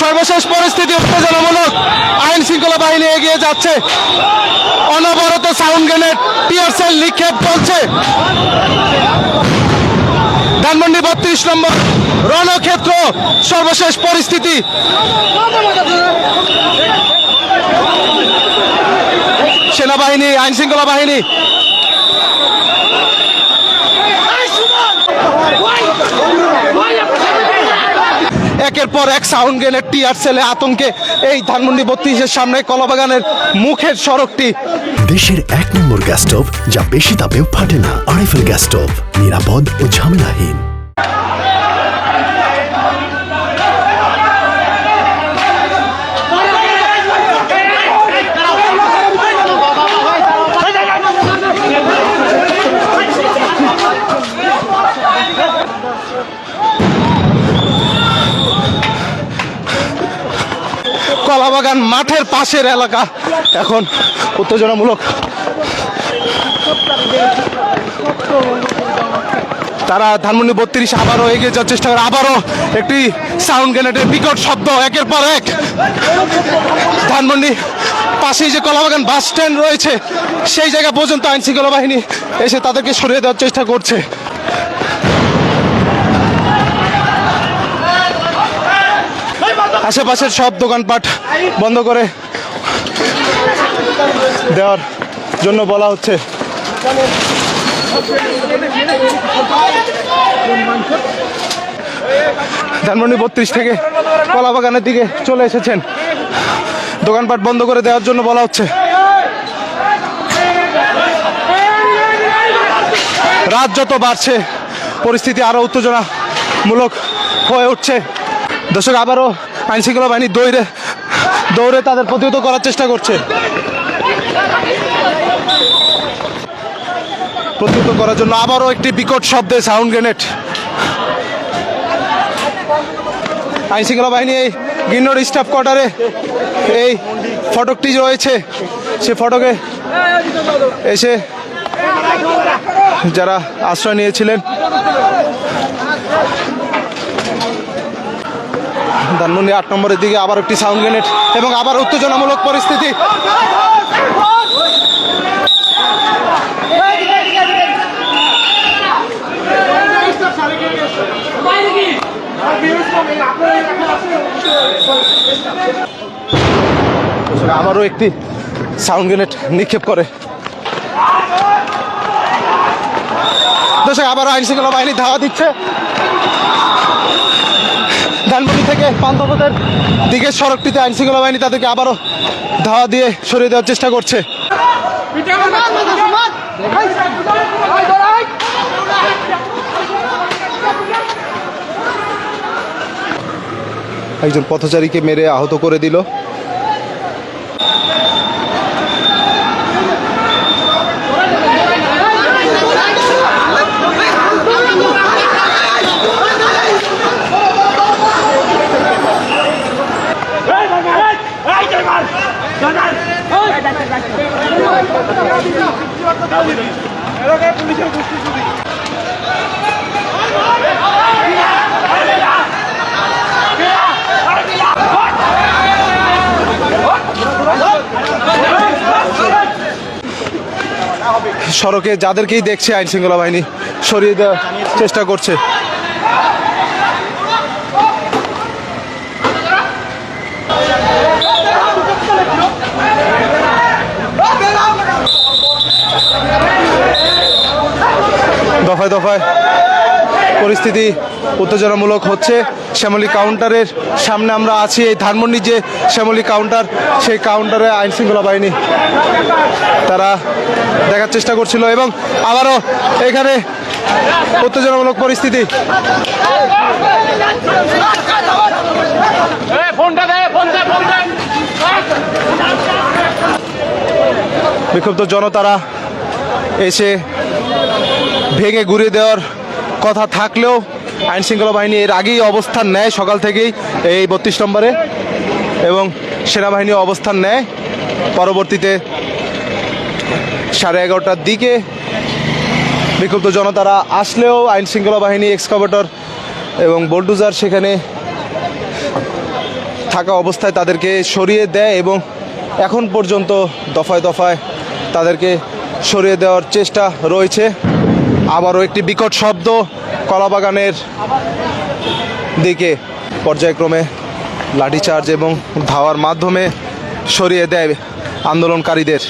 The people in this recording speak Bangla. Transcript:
সর্বশেষ পরিস্থিতি উত্তেজনামূলক আইন শৃঙ্খলা বাহিনী এগিয়ে যাচ্ছে। অনবরত সাউন্ড গ্রেনেড টিয়ারসেল নিক্ষেপ চলছে। ধানমন্ডি বত্রিশ নম্বর রণক্ষেত্র, সর্বশেষ পরিস্থিতি। সেনাবাহিনী, আইন শৃঙ্খলা বাহিনী। একের পর এক সাউন্ড গ্রেনেড টিয়ার সেলে আতঙ্কে এই ধানমন্ডি বত্রিশের সামনে কলাবাগানের মুখের সড়কটি। দেশের এক নম্বর গ্যাস স্টোভ যা বেশি তাপেও ফাটে না আরএফএল গ্যাস স্টোভ নিরাপদ ও ঝামেলাহীন। কলাবাগান মাঠের পাশের এলাকা। এখন উত্তেজনামূলক। তারা ধানমন্ডি বত্রিশ আবারও এগিয়ে যাওয়ার চেষ্টা করে। আবারও একটি সাউন্ড গ্রেনেডের বিকট শব্দ, একের পর এক। ধানমন্ডি পাশেই যে কলাবাগান বাস স্ট্যান্ড রয়েছে, সেই জায়গা পর্যন্ত আইন শৃঙ্খলা বাহিনী এসে তাদেরকে সরিয়ে দেওয়ার চেষ্টা করছে। আশেপাশের সব দোকানপাট বন্ধ করে দেওয়ার জন্য বলা হচ্ছে। ধানমন্ডি বত্রিশ থেকে কলা বাগানের দিকে চলে এসেছেন। দোকানপাট বন্ধ করে দেওয়ার জন্য বলা হচ্ছে। রাত যত বাড়ছে, পরিস্থিতি আরও উত্তেজনামূলক হয়ে উঠছে। দর্শক, আবারও আইন শৃঙ্খলা বাহিনী দৌড়ে দৌড়ে তাদের প্রতিহত করার চেষ্টা করছে। প্রতিহত করার জন্য আবারও একটি বিকট শব্দে সাউন্ড গ্রেনেড। আইন শৃঙ্খলা বাহিনী এই গিন্নর স্টাফ কোয়ার্টারে এই ফটকটি রয়েছে, সে ফটকে এসে যারা আশ্রয় নিয়েছিলেন ধানমন্ডি আট নম্বরের দিকে আবার একটি সাউন্ড গ্রেনেড এবং আবার উত্তেজনামূলক পরিস্থিতি। আবারও একটি সাউন্ড গ্রেনেড নিক্ষেপ করে। দর্শক আবার আইন শৃঙ্খলা বাহিনী ধাওয়া দিচ্ছে। থেকে পান্থপথের দিকে সড়কটিতে আইন শৃঙ্খলা বাহিনী তাদেরকে আবারও ধাওয়া দিয়ে সরিয়ে দেওয়ার চেষ্টা করছে। একজন পথচারীকে মেরে আহত করে দিল। সড়কে যাদেরকেই দেখছে আইনশৃঙ্খলা বাহিনী সরিয়ে দেওয়ার চেষ্টা করছে। দফায় দফায় পরিস্থিতি উত্তেজনামূলক হচ্ছে। শ্যামলী কাউন্টারের সামনে আমরা আছি এই ধানমন্ডি যে শ্যামলী কাউন্টার সেই কাউন্টারে আইন শৃঙ্খলা বাহিনী তারা দেখার চেষ্টা করছিল এবং আবারও এখানে উত্তেজনামূলক পরিস্থিতি। বিক্ষুব্ধ জনতারা এসে ভেঙে ঘুরিয়ে দেওয়ার কথা থাকলেও আইন শৃঙ্খলা বাহিনী এর আগেই অবস্থান নেয় সকাল থেকেই এই বত্রিশ নম্বরে এবং সেনাবাহিনী অবস্থান নেয়। পরবর্তীতে সাড়ে এগারোটার দিকে বিক্ষুব্ধ জনতারা আসলেও আইন শৃঙ্খলা বাহিনী, এক্সকাভেটর এবং বোল্ডুজার সেখানে থাকা অবস্থায় তাদেরকে সরিয়ে দেয় এবং এখন পর্যন্ত দফায় দফায় তাদেরকে সরিয়ে দেওয়ার চেষ্টা রয়েছে। আবারও একটি বিকট শব্দ কলাবাগানের দিকে। পর্যায়ক্রমে লাঠিচার্জ এবং ধাওয়ার মাধ্যমে সরিয়ে দেয় আন্দোলনকারীদের।